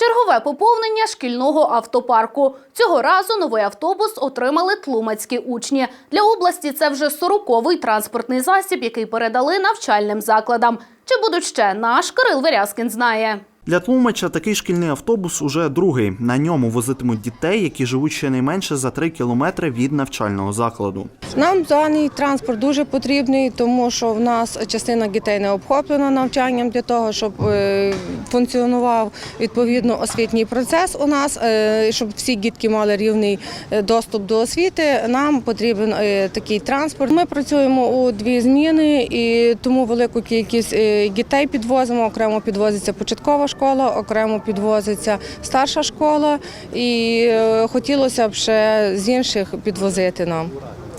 Чергове поповнення шкільного автопарку. Цього разу новий автобус отримали тлумацькі учні. Для області це вже 40-й транспортний засіб, який передали навчальним закладам. Чи будуть ще наш Кирил Верязкін знає. Для Тлумача такий шкільний автобус уже другий. На ньому возитимуть дітей, які живуть щонайменше за 3 кілометри від навчального закладу. Нам даний транспорт дуже потрібний, тому що в нас частина дітей не обхоплена навчанням для того, щоб е, функціонував відповідно освітній процес у нас, е, щоб всі дітки мали рівний е, доступ до освіти. Нам потрібен такий транспорт. Ми працюємо у дві зміни і тому велику кількість дітей підвозимо. Окремо підвозиться початкова школа, окремо підвозиться старша школа. І е, хотілося б ще з інших підвозити нам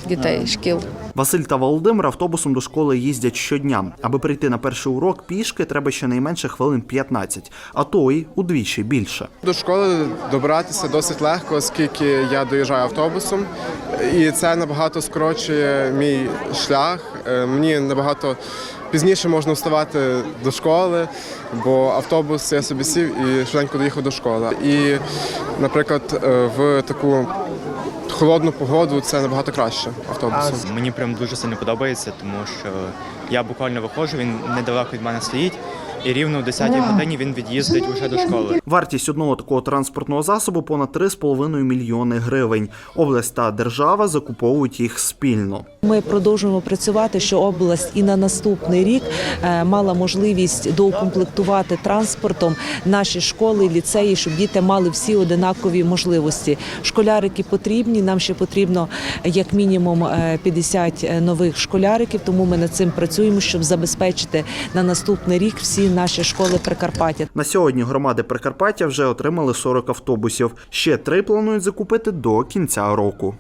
дітей шкіл. Василь та Володимир автобусом до школи їздять щодня. Аби прийти на перший урок пішки, треба щонайменше хвилин 15, а то й удвічі більше. До школи добиратися досить легко, оскільки я доїжджаю автобусом, і це набагато скорочує мій шлях. Е, Мені набагато пізніше можна вставати до школи, бо автобус я собі сів і швиденько доїхав до школи. І, наприклад, е, в таку холодну погоду це набагато краще автобусом. Мені прям дуже сильно подобається, тому що я буквально виходжу, він недалеко від мене стоїть, і рівно в 10-й годині він від'їздить уже до школи. Вартість одного такого транспортного засобу понад 3,5 мільйони гривень. Область та держава закуповують їх спільно. Ми продовжуємо працювати, що область і на наступний рік е, мала можливість доукомплектувати транспортом наші школи, ліцеї, щоб діти мали всі одинакові можливості. Школярики потрібні. Нам ще потрібно як мінімум е, 50 нових школяриків. Тому ми над цим працюємо, щоб забезпечити на наступний рік всі наші школи Прикарпаття. На сьогодні громади Прикарпаття вже отримали 40 автобусів. Ще три планують закупити до кінця року.